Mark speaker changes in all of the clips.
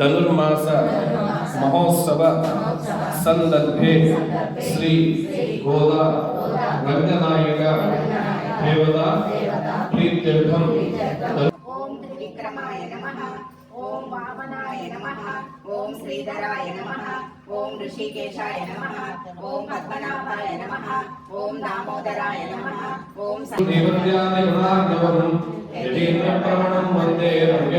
Speaker 1: ధనుర్మాస మహోత్సవ సందర్భే శ్రీ గోదా రంగనాయక దేవత ప్రీత్యర్థం
Speaker 2: ఓం త్రివిక్రమాయ నమః ఓం వామనాయ నమః ఓం శ్రీధరాయ నమః ఓం ఋషికేశాయ నమః ఓం పద్మనాభాయ నమః ఓం దామోదరాయ నమః ఓం
Speaker 1: దేవత్యాది గుణార్ణవం యతీంద్రప్రవణం వందే
Speaker 2: రమ్య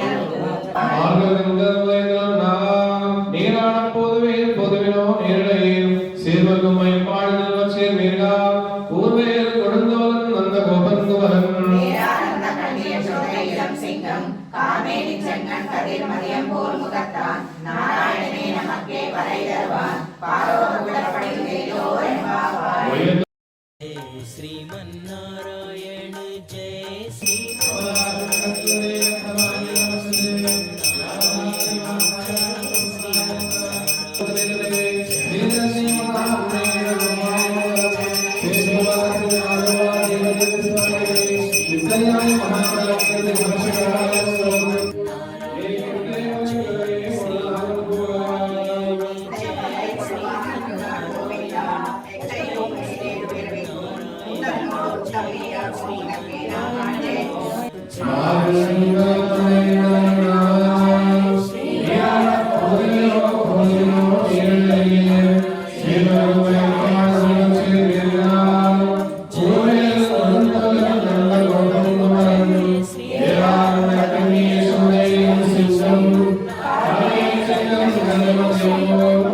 Speaker 2: நல்கும்
Speaker 1: ஆர்வகங்கவேதம் நாம் நீரான போதுவே பொதுவினோ நேரடையில் சேர்வகும் மயப்பாடுதல் வச்சேர்
Speaker 2: கதிர் மதியம் போல் முகத்தான் நாராயணனே நமக்கே வரை தருவான் பாரோகுலப்படி செய்தோர் என்பாவாய்
Speaker 1: வயது
Speaker 3: जय श्रीमन्नारायण जय श्री Senhor.